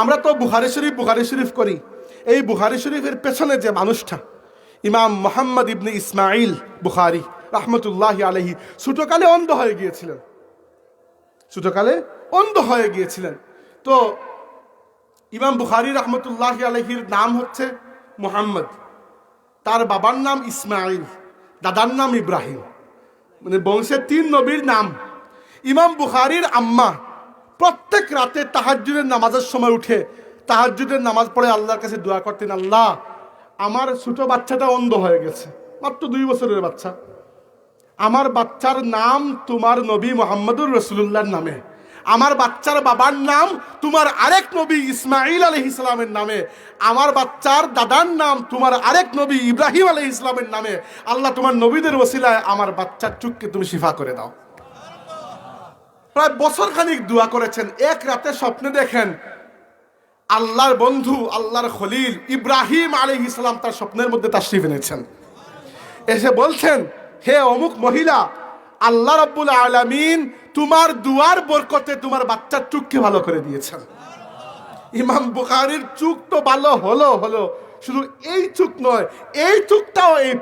আমরা তো বুখারি শরীফ বুখারি শরীফ করি। এই বুখারি শরীফের পেছনে যে মানুষটা, ইমাম মোহাম্মদ ইবনে ইসমাইল বুখারি রহমতুল্লাহ আলহি ছোটকালে অন্ধ হয়ে গিয়েছিলেন। ছোটকালে অন্ধ হয়ে গিয়েছিলেন। তো ইমাম বুখারি রহমতুল্লাহ আলহির নাম হচ্ছে মোহাম্মদ। তার বাবার নাম ইসমাইল দাদার নাম ইব্রাহিম। মানে বংশের তিন নবীর নাম। ইমাম বুখারির আম্মা প্রত্যেক রাতে তাহাজ্জুদের নামাজের সময় উঠে তাহাজ্জুদের নামাজ পড়ে আল্লাহর কাছে দোয়া করতেন, আল্লাহ, আমার ছোট বাচ্চাটা অন্ধ হয়ে গেছে, মাত্র দুই বছরের বাচ্চা। আমার বাচ্চার নাম তোমার নবী মোহাম্মদুর রসুল্লাহর নামে। আমার বাচ্চার বাবার নাম তোমার আরেক নবী ইসমাইল আলহ ইসলামের নামে। আমার বাচ্চার দাদার নাম তোমার আরেক নবী ইব্রাহিম আলহ ইসলামের নামে। আল্লাহ, তোমার নবীদের ওসিলায় আমার বাচ্চার চুককে তুমি শিফা করে দাও। প্রায় বছর খানিক দোয়া করেছেন। এক রাতে স্বপ্নে দেখেন, আল্লাহর বন্ধু, আল্লাহর খলিল ইব্রাহিম আলহ ইসলাম তার স্বপ্নের মধ্যে তার তাশরিফ এনেছেন। এসে বলছেন, হে অমুক মহিলা, আল্লাহ রব্বুল আলামিন তোমার দুয়ার বরকতে তোমার বাচ্চার চুককে ভালো করে দিয়েছেন। ইমাম বুখারির চুক তো ভালো, হলো হলো। শুধু এই চুক নয়, এই চুকটাও এই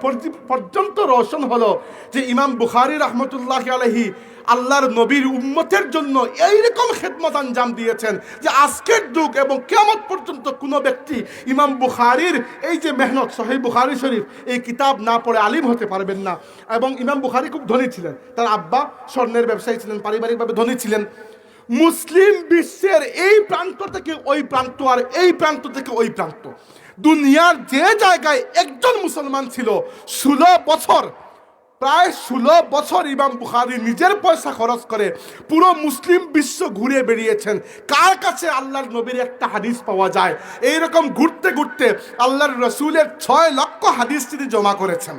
পর্যন্ত রোশন হলো যে ইমাম বুখারি রহমতুল্লাহ আলহি আল্লাহর নবীর উম্মতের জন্য এইরকম খেদমত আঞ্জাম দিয়েছেন যে আজকের যুগ এবং কেমন পর্যন্ত কোনো ব্যক্তি ইমাম বুখারির এই যে মেহনত সহি বুখারি শরীফ, এই কিতাব না পড়ে আলিম হতে পারবেন না। এবং ইমাম বুখারি খুব ধনী ছিলেন। তার আব্বা স্বর্ণের ব্যবসায়ী ছিলেন, পারিবারিকভাবে ধনী ছিলেন। মুসলিম বিশ্বের এই প্রান্ত থেকে ওই প্রান্ত আর এই প্রান্ত থেকে ওই প্রান্ত। দুনিয়ার যে জায়গায় একজন মুসলমান ছিল, ষোলো বছর, প্রায় ষোলো বছর ইমাম বুখারি নিজের পয়সা খরচ করে পুরো মুসলিম বিশ্ব ঘুরে বেরিয়েছেন কার কাছে আল্লাহর নবীর একটা হাদিস পাওয়া যায়? এই রকম ঘুরতে ঘুরতে আল্লাহর রসুলের ছয় লক্ষ হাদিস তিনি জমা করেছেন।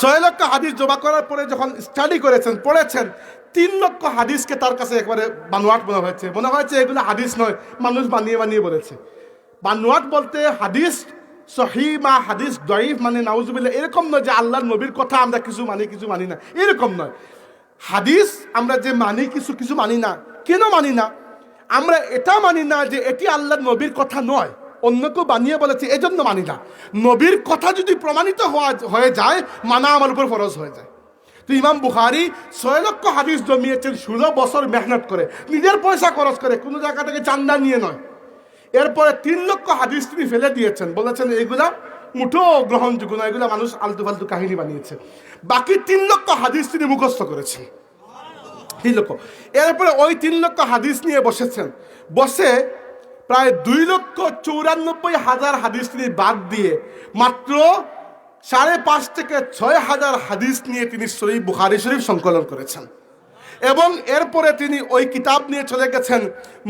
ছয় লক্ষ হাদিস জমা করার পরে যখন স্টাডি করেছেন, পড়েছেন, তিন লক্ষ হাদিসকে তার কাছে একবারে বানোয়াট মনে হয়েছে। মনে হয়েছে এগুলো হাদিস নয়, মানুষ বানিয়ে বানিয়ে বলেছে। বানোয়াট বলতে হাদিস, সহি মা হাদিস দয়ীফ মানে নাউজুবিল্লা এরকম নয় যে আল্লাহর নবীর কথা আমরা কিছু মানি কিছু মানি না। এরকম নয়। হাদিস আমরা যে মানি, কিছু কিছু মানি না। কেন মানি না? আমরা এটা মানি না যে এটি আল্লাহর নবীর কথা নয়। অন্য কেউ বানিয়ে বলেছে, এজন্য মানি না। নবীর কথা যদি প্রমাণিত হওয়া, হয়ে যায়, মানা আমার উপর ফরজ হয়ে যায়। তো ইমাম বুখারি ছয় লক্ষ হাদিস জমিয়েছেন, ষোলো বছর মেহনত করে, নিজের পয়সা খরচ করে, কোনো জায়গা থেকে চান্দা নিয়ে নয়। এরপরে তিন লক্ষ হাদিস তিনি ফেলে দিয়েছেন। বলেছেন, এগুলা মুঠো গ্রহণযোগ্য না এগুলা মানুষ আলতু ফালতু কাহিনী বানিয়েছে। বাকি তিন লক্ষ হাদিস তিনি মুখস্থ করেছেন। তিন লক্ষ। এরপরে ওই তিন লক্ষ হাদিস নিয়ে বসেছেন। বসে প্রায় দুই লক্ষ চৌরানব্বই হাজার হাদিস তিনি বাদ দিয়ে মাত্র সাড়ে পাঁচ থেকে ছয় হাজার হাদিস নিয়ে তিনি শরীফ বুখারি শরীফ সংকলন করেছেন। এবং এরপরে তিনি ওই কিতাব নিয়ে চলে গেছেন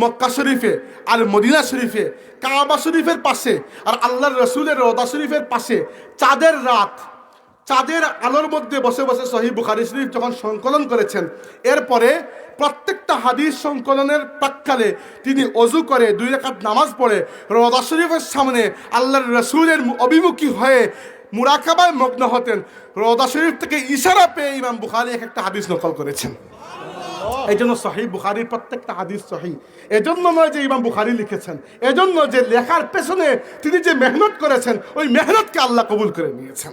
মক্কা শরীফে, আর মদিনা শরীফে, কাবা শরীফের পাশে, আর আল্লাহর রসুলের রদা শরীফের পাশে। চাঁদের রাত, চাঁদের আলোর মধ্যে বসে বসে সহি বুখারি শরীফ যখন সংকলন করেছেন, এরপরে প্রত্যেকটা হাদিস সংকলনের প্রাক্কালে তিনি অজু করে, দুই রেখাত নামাজ পড়ে, রদা শরীফের সামনে আল্লাহর রসুলের অভিমুখী হয়ে মুরাকাবায় মগ্ন হতেন। রদা শরীফ থেকে ইশারা পেয়ে ইমাম বুখারি এক একটা হাদিস নকল করেছেন। এই জন্য সহি বুখারির প্রত্যেকটা হাদিস সহি। এজন্য নয় যে ইমাম বুখারি লিখেছেন। এজন্য যে লেখার পেছনে তিনি যে মেহনত করেছেন, ওই মেহনতকে আল্লাহ কবুল করে নিয়েছেন।